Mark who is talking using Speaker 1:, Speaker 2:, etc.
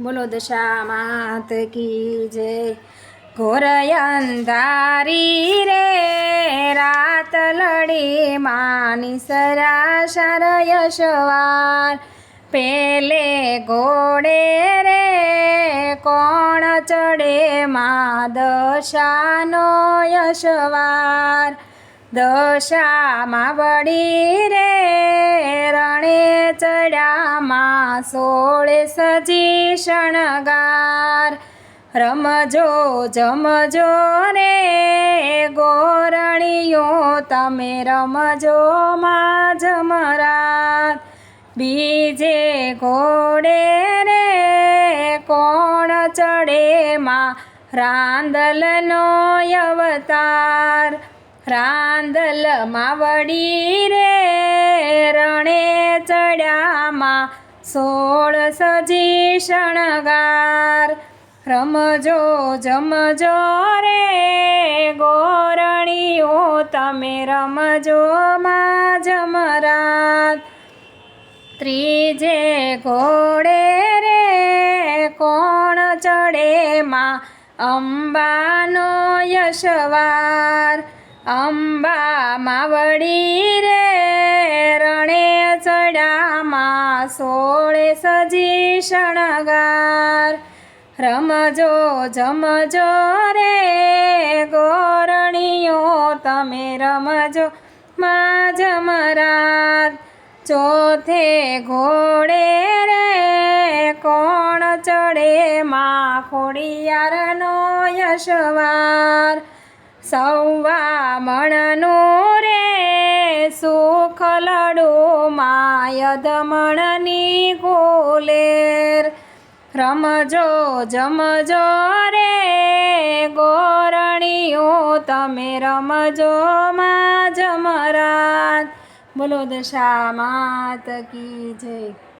Speaker 1: બોલો દશા માત કી જય. ઘોર રે, રાત લડી માની સરાશર યશવાર પેલે ઘોડે રે, કોણ ચડે મા દશાનો યશવાર દશામાં વળી રે, રણે ચડ્યામાં સોળે સજી શણગાર રમજો, જમજો રે ગોરણીઓ, તમે રમજો માં જમરાત. બીજે ઘોડે રે કોણ ચડે માં? રાંદલનો અવતાર. રાંદલમાં માવડી રે રણે ચડ્યામાં સોળ સજી શણગાર. રમજો, જમજો રે ગોરણીઓ, તમે રમજો માં જમરાત ત્રીજે ઘોડે રે કોણ ચડે માં? અંબાનો યશવાર. અંબામાં માવડી રે ચડામાં સોળે સજી શણગાર, રમજો જમજો રે ગોરણીઓ, તમે રમજો માં જમરાત ચોથે ઘોડે રે કોણ ચડે માં ખોડિયારનો યશવાર. સૌવા મણનું સુખ લડુ માયદમણની ગોલેર. રમજો, જમજો રે ગોરણીઓ, તમે રમજો માં જમરાત બોલો દશા માત કી જય.